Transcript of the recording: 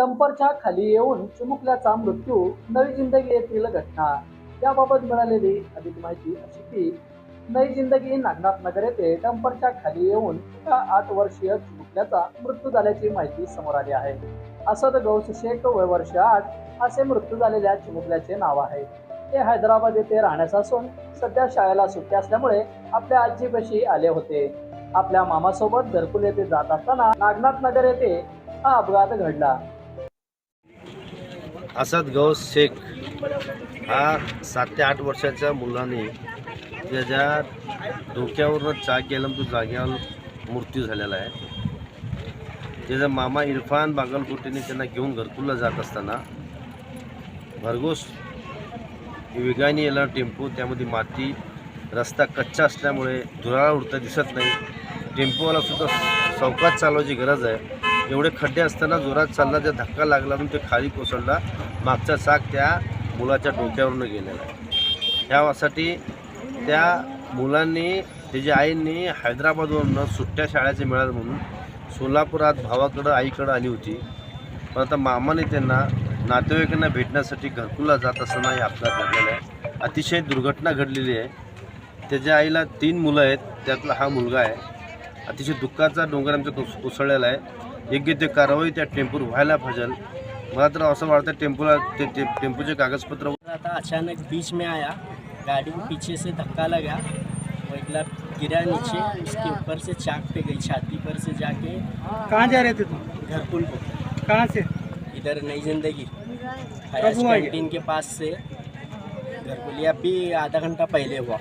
डंपरच्या खाली येऊन चिमुकल्याचा मृत्यू नवी जिंदगी येथील घटना. याबाबत मिळालेली अधिक माहिती अशी की नवी जिंदगी नागनाथ नगर येथे डंपरच्या खाली येऊन एका आठ वर्षीय चिमुकल्याचा मृत्यू झाल्याची माहिती समोर आली आहे. असद गौस शेख वय वर्ष आठ असे मृत्यू झालेल्या चिमुकल्याचे नाव आहे. ते हैदराबाद येथे राहण्यास असून सध्या शाळेला सुट्टी असल्यामुळे आपल्या आजीपाशी आले होते. आपल्या मामासोबत घरकुल येथे जात असताना नागनाथ नगर येथे हा अपघात घडला. असद गौस शेख हा सात ते आठ वर्षाच्या मुलाने त्याच्या डोक्यावरनं चाक गेला तो जाग्यावर मृत्यू झालेला आहे. त्याचा मामा इरफान बागलकोटेने त्यांना घेऊन घरकुलला जात असताना भरघोस वेगाने येणार टेम्पो त्यामध्ये माती रस्ता कच्चा असल्यामुळे धुराळा उडता दिसत नाही. टेम्पोवाला सुद्धा चौकात चालवायची गरज आहे. एवढे खड्डे असताना जोरात चालला त्या धक्का लागला म्हणून ते खाली कोसळला. मागचा चाक त्या मुलाच्या डोक्यावरून गेलेला आहे. त्यासाठी त्या मुलांनी त्याच्या आईंनी हैदराबादवरून सुट्ट्या शाळेचे मिळालं म्हणून सोलापुरात भावाकडं आईकडं आली होती. पण आता मामाने त्यांना नातेवाईकांना भेटण्यासाठी घरकुला जात असताना हे अपघात घडलेला आहे. अतिशय दुर्घटना घडलेली आहे. त्याच्या आईला तीन मुलं आहेत त्यातला हा मुलगा आहे. अतिशय दुःखाचा डोंगर आमच्या कोस कोसळलेला आहे. योग्य ते कारवाई त्या टेम्पोवर व्हायला पाहिजे मला तर असं वाटतं टेम्पोला ते ते टेम्पोचे कागदपत्र रहा अचानक बीच में आया. गाड़ी के पीछे से धक्का लगा. वो एकला गिरा नीचे. उसके ऊपर से चाक पे गई. छाती पर से जाके कहाँ जा रहे थे तुम? घरकुल को कहाँ से? इधर नई ज़िंदगी? कैंटीन के पास से घरकुल ये अभी आधा घंटा पहले हुआ.